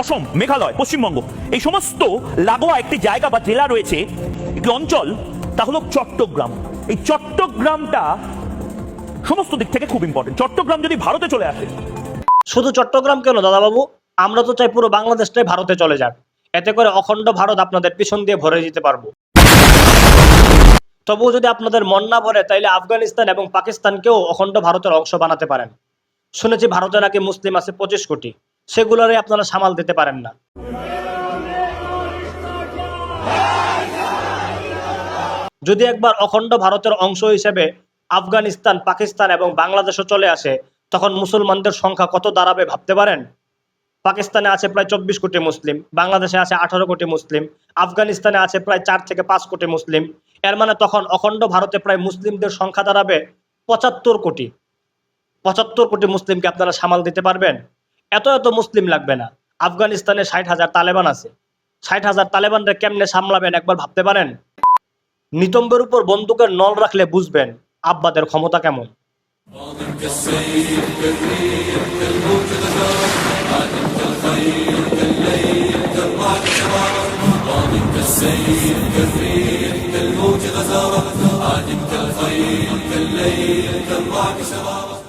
অসম, মেঘালয়, পশ্চিমবঙ্গ। এই সমস্ত লাগোয়া একটি জায়গা বা জেলা রয়েছে, একটি অঞ্চল, তা হলো চট্টগ্রাম। এই চট্টগ্রামটা সমস্ত দিক থেকে খুব ইম্পর্টেন্ট চট্টগ্রাম যদি ভারতে চলে আসে। শুধু চট্টগ্রাম কেন, দাদাবাবু? আমরা তো চাই পুরো বাংলাদেশটাই ভারতে চলে যাক। এতে করে অখণ্ড ভারত আপনাদের পিছন দিয়ে ভরে যেতে পারব। তবুও যদি আপনাদের মন না ভরে, তাইলে আফগানিস্তান এবং পাকিস্তানকেও অখণ্ড ভারতের অংশ বানাতে পারেন। শুনেছি ভারতে নাকি মুসলিম আছে পঁচিশ কোটি। সেগুলোরে আপনারা সামাল দিতে পারেন না। যদি একবার অখণ্ড ভারতের অংশ হিসেবে আফগানিস্তান, পাকিস্তান এবং বাংলাদেশও চলে আসে, তখন মুসলমানদের সংখ্যা কত দাঁড়াবে ভাবতে পারেন? পাকিস্তানে আছে প্রায় চব্বিশ কোটি মুসলিম, বাংলাদেশে আছে আঠারো কোটি মুসলিম, আফগানিস্তানে আছে প্রায় চার থেকে পাঁচ কোটি মুসলিম। এর মানে তখন অখণ্ড ভারতে প্রায় মুসলিমদের সংখ্যা দাঁড়াবে পঁচাত্তর কোটি। পঁচাত্তর কোটি মুসলিমকে আপনারা সামাল দিতে পারবেন? এত এত মুসলিম লাগবে না আফগানিস্তানে ষাট হাজার তালেবান আছে ষাট হাজার তালেবানরা কেমনে সামলাবেন একবার ভাবতে পারেন নিতম্বের উপর বন্দুকের নল রাখলে বুঝবেন আব্বাদের ক্ষমতা কেমন السيف كالريح كالموج غزارة عادم كالخيل كالليل كالرعد شرارة